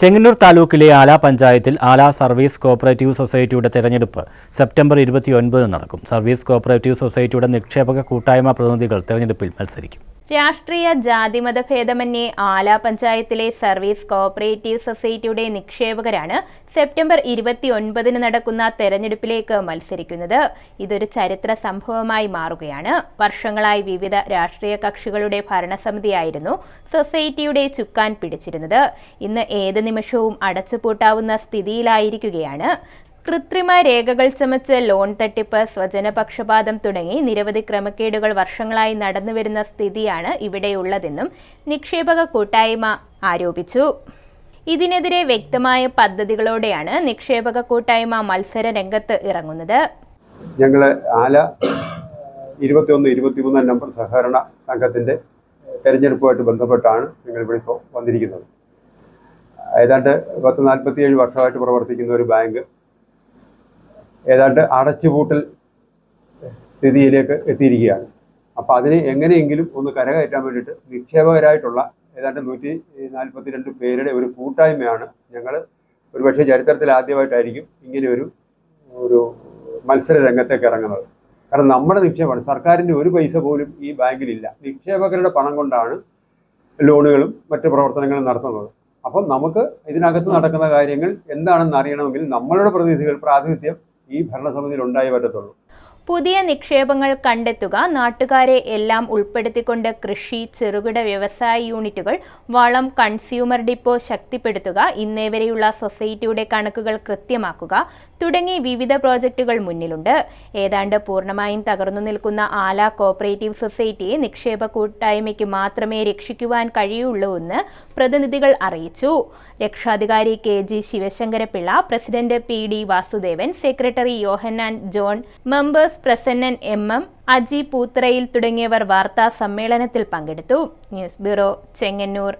ചെങ്ങന്നൂർ താലൂക്കിലെ ആല പഞ്ചായത്തിൽ ആല സർവീസ് കോഓപ്പറേറ്റീവ് സൊസൈറ്റിയുടെ തെരഞ്ഞെടുപ്പ് സെപ്റ്റംബർ ഇരുപത്തിയൊൻപതിന് നടക്കും. സർവീസ് കോഓപ്പറേറ്റീവ് സൊസൈറ്റിയുടെ നിക്ഷേപക കൂട്ടായ്മ പ്രതിനിധികൾ തെരഞ്ഞെടുപ്പിൽ മത്സരിക്കും. രാഷ്ട്രീയ ജാതിമത ഭേദമന്യേ ആല പഞ്ചായത്തിലെ സർവീസ് കോഓപ്പറേറ്റീവ് സൊസൈറ്റിയുടെ നിക്ഷേപകരാണ് സെപ്റ്റംബർ ഇരുപത്തിയൊൻപതിന് നടക്കുന്ന തെരഞ്ഞെടുപ്പിലേക്ക് മത്സരിക്കുന്നത്. ഇതൊരു ചരിത്ര സംഭവമായി മാറുകയാണ്. വർഷങ്ങളായി വിവിധ രാഷ്ട്രീയ കക്ഷികളുടെ ഭരണസമിതിയായിരുന്നു സൊസൈറ്റിയുടെ ചുക്കാൻ പിടിച്ചിരുന്നത്. ഇന്ന് ഏത് നിമിഷവും അടച്ചുപൂട്ടാവുന്ന സ്ഥിതിയിലായിരിക്കുകയാണ്. കൃത്രിമ രേഖകൾ ചമച്ച് ലോൺ തട്ടിപ്പ് സ്വജനപക്ഷപാതം തുടങ്ങി നിരവധി ക്രമക്കേടുകൾ വർഷങ്ങളായി നടന്നുവരുന്ന സ്ഥിതിയാണ് ഇവിടെയുള്ളതെന്നും നിക്ഷേപക കൂട്ടായ്മ ആരോപിച്ചു. ഇതിനെതിരെ വ്യക്തമായ പദ്ധതികളോടെയാണ് നിക്ഷേപക കൂട്ടായ്മ മത്സര രംഗത്ത് ഇറങ്ങുന്നത്. ഞങ്ങൾ ആല ഇരുപത്തിയൊന്ന് ഇരുപത്തിമൂന്നാം നമ്പർ സഹകരണ സംഘത്തിന്റെ തെരഞ്ഞെടുപ്പുമായിട്ട് ബന്ധപ്പെട്ടാണ് ഞങ്ങളിവിടെ ഇപ്പോൾ വന്നിരിക്കുന്നത്. ഏതാണ്ട് പത്ത് നാൽപ്പത്തിയേഴ് വർഷമായിട്ട് പ്രവർത്തിക്കുന്ന ഒരു ബാങ്ക് ഏതാണ്ട് അടച്ചുപൂട്ടൽ സ്ഥിതിയിലേക്ക് എത്തിയിരിക്കുകയാണ്. അപ്പോൾ അതിനെ എങ്ങനെയെങ്കിലും ഒന്ന് കരകയറ്റാൻ വേണ്ടിയിട്ട് നിക്ഷേപകരായിട്ടുള്ള ഏതാണ്ട് നൂറ്റി നാൽപ്പത്തി രണ്ട് പേരുടെ ഒരു കൂട്ടായ്മയാണ് ഞങ്ങൾ ഒരുപക്ഷെ ചരിത്രത്തിൽ ആദ്യമായിട്ടായിരിക്കും ഇങ്ങനെ ഒരു ഒരു മത്സര രംഗത്തേക്ക് ഇറങ്ങുന്നത്. കാരണം നമ്മുടെ നിക്ഷേപമാണ്. സർക്കാരിന്റെ ഒരു പൈസ പോലും ഈ ബാങ്കിലില്ല. നിക്ഷേപകരുടെ പണം കൊണ്ടാണ് ലോണുകളും മറ്റു പ്രവർത്തനങ്ങളും നടത്തുന്നത്. അപ്പം നമുക്ക് ഇതിനകത്ത് നടക്കുന്ന കാര്യങ്ങൾ എന്താണെന്ന് അറിയണമെങ്കിൽ നമ്മളുടെ പ്രതിനിധികൾ പ്രാതിനിധ്യം ഈ ഭരണസമിതിയിൽ ഉണ്ടായേ പറ്റത്തുള്ളൂ. പുതിയ നിക്ഷേപങ്ങൾ കണ്ടെത്തുക നാട്ടുകാരെ എല്ലാം ഉൾപ്പെടുത്തിക്കൊണ്ട് കൃഷി ചെറുകിട വ്യവസായ യൂണിറ്റുകൾ വളം കൺസ്യൂമർ ഡിപ്പോ ശക്തിപ്പെടുത്തുക ഇന്നേവരെയുള്ള സൊസൈറ്റിയുടെ കണക്കുകൾ കൃത്യമാക്കുക തുടങ്ങി വിവിധ പ്രോജക്റ്റുകൾ മുന്നിലുണ്ട്. ഏതാണ്ട് പൂർണമായും തകർന്നു നിൽക്കുന്ന ആല കോപ്പറേറ്റീവ് സൊസൈറ്റിയെ നിക്ഷേപ കൂട്ടായ്മയ്ക്ക് മാത്രമേ രക്ഷിക്കുവാൻ കഴിയുള്ളൂ എന്ന് പ്രതിനിധികൾ അറിയിച്ചു. രക്ഷാധികാരി K G Sivasankarapillai president P D Vasudevan secretary Yohannan John members Prasannan M M Aji Poothrayil തുടങ്ങിയവർ വാർത്താ സമ്മേളനത്തിൽ പങ്കെടുത്തു. News bureau Chengannur.